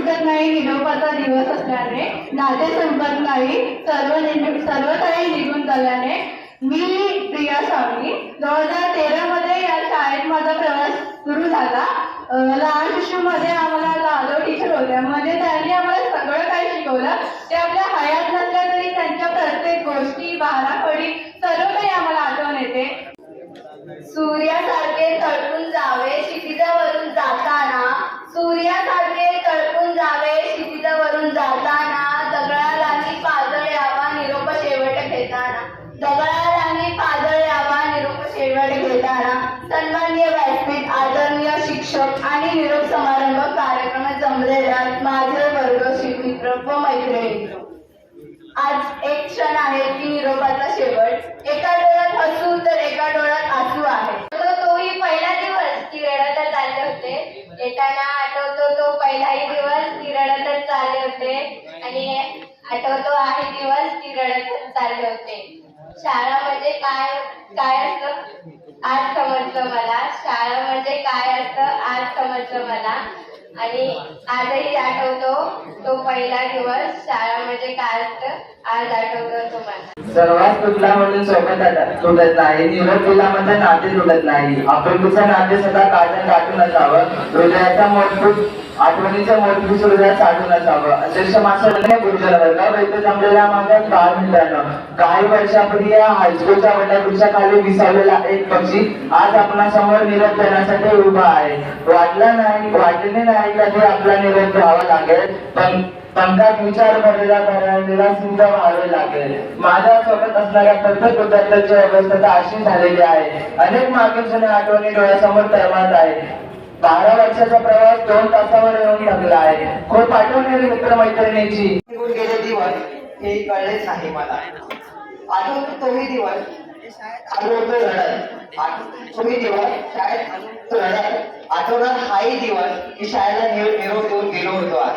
दिसत नाही निरोपाचा दिवस असल्याने नाते संपर्क सर्व सर्व काही निघून झाल्याने मी प्रिया स्वामी दोन हजार तेरा मध्ये या शाळेत माझा प्रवास सुरू झाला. लहान शिशूमध्ये आम्हाला लालो टीचर होत्या. म्हणजे त्यांनी आम्हाला सगळं काही शिकवलं. ते आपल्या हयात नसल्या तरी त्यांच्या प्रत्येक गोष्टी बाराखडी सर्व काही आम्हाला आठवण येते. व मैत्रिणी आज एक क्षण आहे की निरोपाचा शेवट. एका डोळ्यात हसू तर एका डोळ्यात आसू आहे. तो तोही पहिला दिवस ती रडतच आले होते. येताना आठवतो तो पहिलाही दिवस ती रडतच चालले होते. आणि आठवतो आहे दिवस ती रडतच चालले होते. शाळा म्हणजे काय काय असतं? आज समजलं मला. शाळा म्हणजे काय असतं? आज समजलं मला. आणि आजही आठवतो तो पहिला दिवस शाळा म्हणजे काय असतं? आज आठवलं तुम्हाला. सर्वात तुटला म्हणून सोबत आता- तुटत नाही. निरोप तुला म्हणजे नाते तुटत नाही. आपण तुझं नाते सदा काढून टाकून असावं. हृदयाचा मजबूत आठवणीच्या मोठपूट हृदयात साठून असावं. अध्यक्ष मास्टर गुरुजन वर्ग इथे जमलेल्या माझ्या बाळ मित्रांनो काही वर्षापूर्वी या हायस्कूलच्या वडावृक्षा खाली विसावलेला एक पक्षी आज आपणासमोर निरोप देण्यासाठी उभा आहे. वाटला नाही वाटले नाही का ते आपला निरोप घ्यावा लागेल? पण पंखात विचार भरलेला भरलेला सिंध व्हावे लागेल. माझ्या सोबत असणाऱ्या प्रत्येक विद्यार्थ्यांची अवस्था अशी झालेली आहे. अनेक मागील जुन्या आठवणी डोळ्यासमोर तरमात आहे बारा वर्षाचा प्रवास दोन तासावर येऊन लागला आहे. खूप आठवण येईल मित्रमैत्रिणीची? निघून गेले दिवस हे कळलेच नाही मला. आठवतो तोही दिवस आठवतो रडत आठवतो तोही दिवस शाळेत आठवतो रडत आठवणार हाही दिवस की शाळेला निरोप निरोप देऊन गेलो होतो आज.